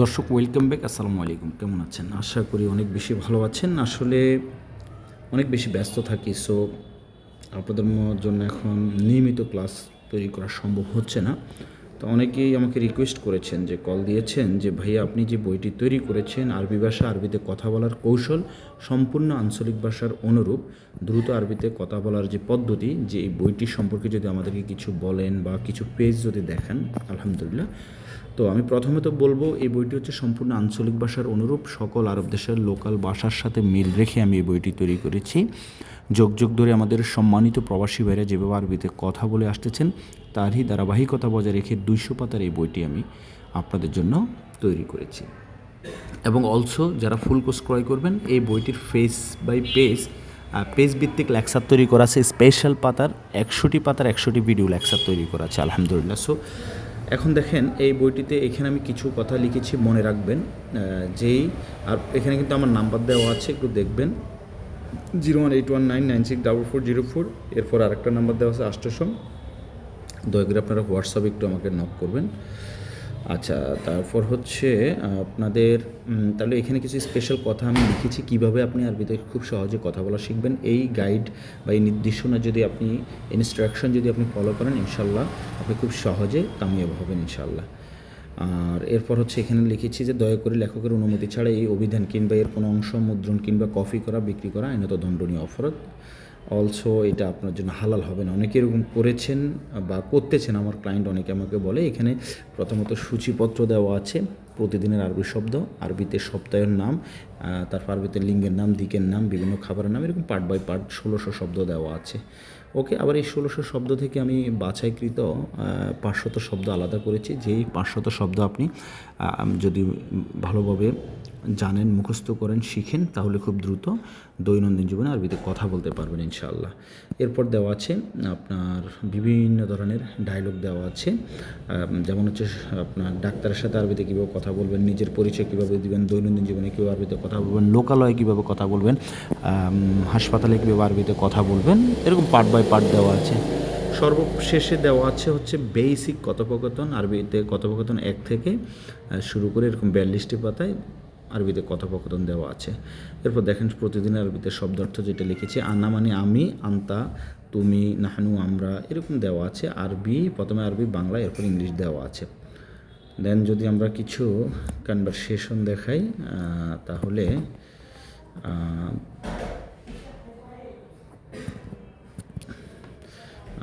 দর্শক welcome back আসসালামু আলাইকুম। কেমন আছেন? আশা করি অনেক বেশি ভালো আছেন। আসলে অনেক বেশি ব্যস্ত থাকি সো আপনাদের জন্য এখন নিয়মিত ক্লাস তৈরি করা সম্ভব হচ্ছে না। তো অনেকেই আমাকে রিকোয়েস্ট করেছেন যে কল দিয়েছেন যে, ভাইয়া, আপনি যে বইটি তৈরি করেছেন, আরবি ভাষা, আরবিতে কথা বলার কৌশল সম্পূর্ণ আঞ্চলিক ভাষার অনুরূপ, দ্রুত আরবিতে কথা বলার যে পদ্ধতি, যে এই বইটি সম্পর্কে যদি আমাদেরকে কিছু বলেন বা কিছু পেজ যদি দেখেন, আলহামদুলিল্লাহ। তো আমি প্রথমে তো বলব, এই বইটি হচ্ছে সম্পূর্ণ আঞ্চলিক ভাষার অনুরূপ, সকল আরব দেশের লোকাল ভাষার সাথে মিল রেখে আমি এই বইটি তৈরি করেছি। যোগ যোগ ধরে আমাদের সম্মানিত প্রবাসী ভাইরা যেভাবে আরবিতে কথা বলে আসতেছেন, তারই ধারাবাহিকতা বজায় রেখে দুইশো পাতার এই বইটি আমি আপনাদের জন্য তৈরি করেছি। এবং অলসো যারা ফুল কোর্স ক্রয় করবেন, এই বইটির ফেস বাই পেজ পেজ ভিত্তিক লেকচার তৈরি করা আছে স্পেশাল পাতার একশোটি পাতার একশোটি ভিডিও লেকচার তৈরি করা আছে, আলহামদুলিল্লাহ। সো এখন দেখেন এই বইটিতে এখানে আমি কিছু কথা লিখেছি, মনে রাখবেন যেই, আর এখানে কিন্তু আমার নাম্বার দেওয়া আছে, একটু দেখবেন। Zero one eight one nine nine six double four zero four, এরপর আরেকটা নাম্বার দেওয়া আছে আষ্টশম। দয়া করে আপনারা হোয়াটসঅ্যাপে একটু আমাকে নক করবেন। আচ্ছা তারপর হচ্ছে, আপনাদের তাহলে এখানে কিছু স্পেশাল কথা আমি লিখেছি, কীভাবে আপনি আরবিতে খুব সহজে কথা বলা শিখবেন। এই গাইড বা এই নির্দেশনা যদি আপনি ইনস্ট্রাকশন যদি আপনি ফলো করেন, ইনশাল্লাহ আপনি খুব সহজে কামিয়াব হবেন, ইনশাল্লাহ। আর এরপর হচ্ছে এখানে লিখেছি যে, দয়া করে লেখকের অনুমতি ছাড়া এই অভিধান কিংবা এর কোনো অংশ, মুদ্রণ কিংবা কপি করা, বিক্রি করা আইনত দণ্ডনীয় অপরাধ। অলসো এটা আপনার জন্য হালাল হবে না। অনেকে এরকম করেছেন বা করতেছেন, আমার ক্লায়েন্ট অনেকে আমাকে বলে। এখানে প্রথমত সূচিপত্র দেওয়া আছে, প্রতিদিনের আরবি শব্দ, আরবিতে সপ্তাহের নাম তারপর আরবিতে লিঙ্গের নাম, দিকের নাম, বিভিন্ন খাবারের নাম, এরকম পার্ট বাই পার্ট ষোলোশো শব্দ দেওয়া আছে। ওকে আবার এই ষোলোশো শব্দ থেকে আমি বাছাইকৃত পাঁচশত শব্দ আলাদা করেছি। যেই পাঁচশত শব্দ আপনি যদি ভালোভাবে জানেন, মুখস্থ করেন, শিখেন, তাহলে খুব দ্রুত দৈনন্দিন জীবনে আরবিতে কথা বলতে পারবেন ইনশাআল্লাহ। এরপর দেওয়া আছে আপনার বিভিন্ন ধরনের ডায়লগ দেওয়া আছে। যেমন হচ্ছে আপনার ডাক্তারের সাথে আরবিতে কীভাবে কথা বলবেন, নিজের পরিচয় কীভাবে দিবেন, দৈনন্দিন জীবনে কীভাবে আরবিতে কথা বলবেন, লোকালয়ে কীভাবে কথা বলবেন হাসপাতালে কীভাবে আরবিতে কথা বলবেন, এরকম পার্ট বাই পার্ট দেওয়া আছে। সর্বশেষে দেওয়া আছে হচ্ছে বেসিক কথোপকথন আরবিতে কথোপকথন এক থেকে শুরু করে এরকম বিয়াল্লিশটি পাতায় আরবিতে কথোপকথন দেওয়া আছে। এরপর দেখেন প্রতিদিন আরবিতে শব্দার্থ যেটা লিখেছি আনা মানে আমি, আন্তা, তুমি, নাহানু, আমরা এরকম দেওয়া আছে। আরবি, প্রথমে আরবি, বাংলা, এরপর ইংলিশ দেওয়া আছে। দেন যদি আমরা কিছু কনভারসেশন দেখাই তাহলে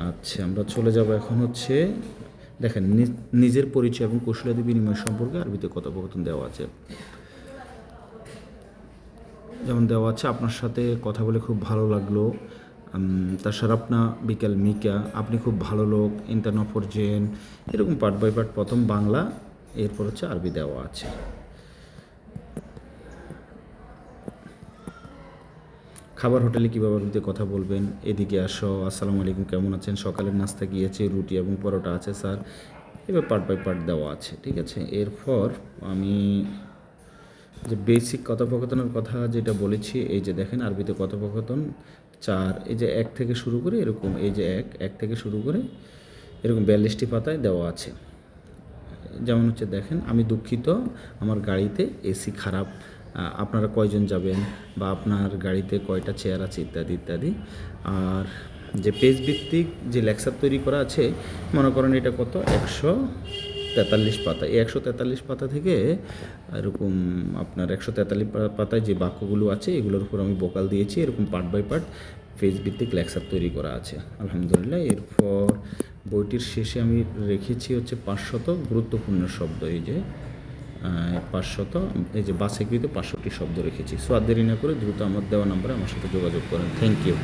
আচ্ছা আমরা চলে যাব এখন হচ্ছে, দেখেন নিজের পরিচয় এবং কৌশলাদি বিনিময় সম্পর্কে আরবিতে কথোপকথন দেওয়া আছে। যেমন দেওয়া আছে, আপনার সাথে কথা বলে খুব ভালো লাগল। আপনা বিকাল মিকা, আপনি খুব ভালো লোক ইন্টারনফর জেন এরকম পার্ট বাই পার্ট প্রথম বাংলা, এরপর হচ্ছে আরবি দেওয়া আছে। খাবার হোটেলে কীভাবে আরবিতে কথা বলবেন, এদিকে আসো, আসসালামু আলাইকুম, কেমন আছেন? সকালের নাস্তা গিয়েছে রুটি এবং পরোটা আছে, স্যার। এবার পার্ট বাই পার্ট দেওয়া আছে, ঠিক আছে? এরপর আমি যে বেসিক কথোপকথনের কথা যেটা বলেছি, এই যে দেখেন আরবিতে কথোপকথন, চার, এই যে এক থেকে শুরু করে এরকম, এই যে এক এক থেকে শুরু করে এরকম বিয়াল্লিশটি পাতায় দেওয়া আছে। যেমন হচ্ছে দেখেন, আমি দুঃখিত, আমার গাড়িতে এসি খারাপ আপনারা কয়জন যাবেন বা আপনার গাড়িতে কয়টা চেয়ার আছে ইত্যাদি ইত্যাদি। আর যে পেজ ভিত্তিক যে লেকচার তৈরি করা আছে, মনে করেন এটা কত? একশো তেতাল্লিশ পাতা। এই একশো তেতাল্লিশ পাতা থেকে, এরকম আপনার একশো তেতাল্লিশ পাতায় যে বাক্যগুলো আছে, এগুলোর উপর আমি বোকাল দিয়েছি। এরকম পার্ট বাই পার্ট পেজ ভিত্তিক লেকচার তৈরি করা আছে। আলহামদুলিল্লাহ, এরপর বইটির শেষে আমি রেখেছি হচ্ছে পাঁচশত গুরুত্বপূর্ণ শব্দ। এই যে পাঁচশত এই যে বাসে পাঁচশোটি শব্দ রেখেছি। সো আর দেরি না করে দ্রুত আমার দেওয়া নাম্বারে আমার সাথে যোগাযোগ করেন। Thank you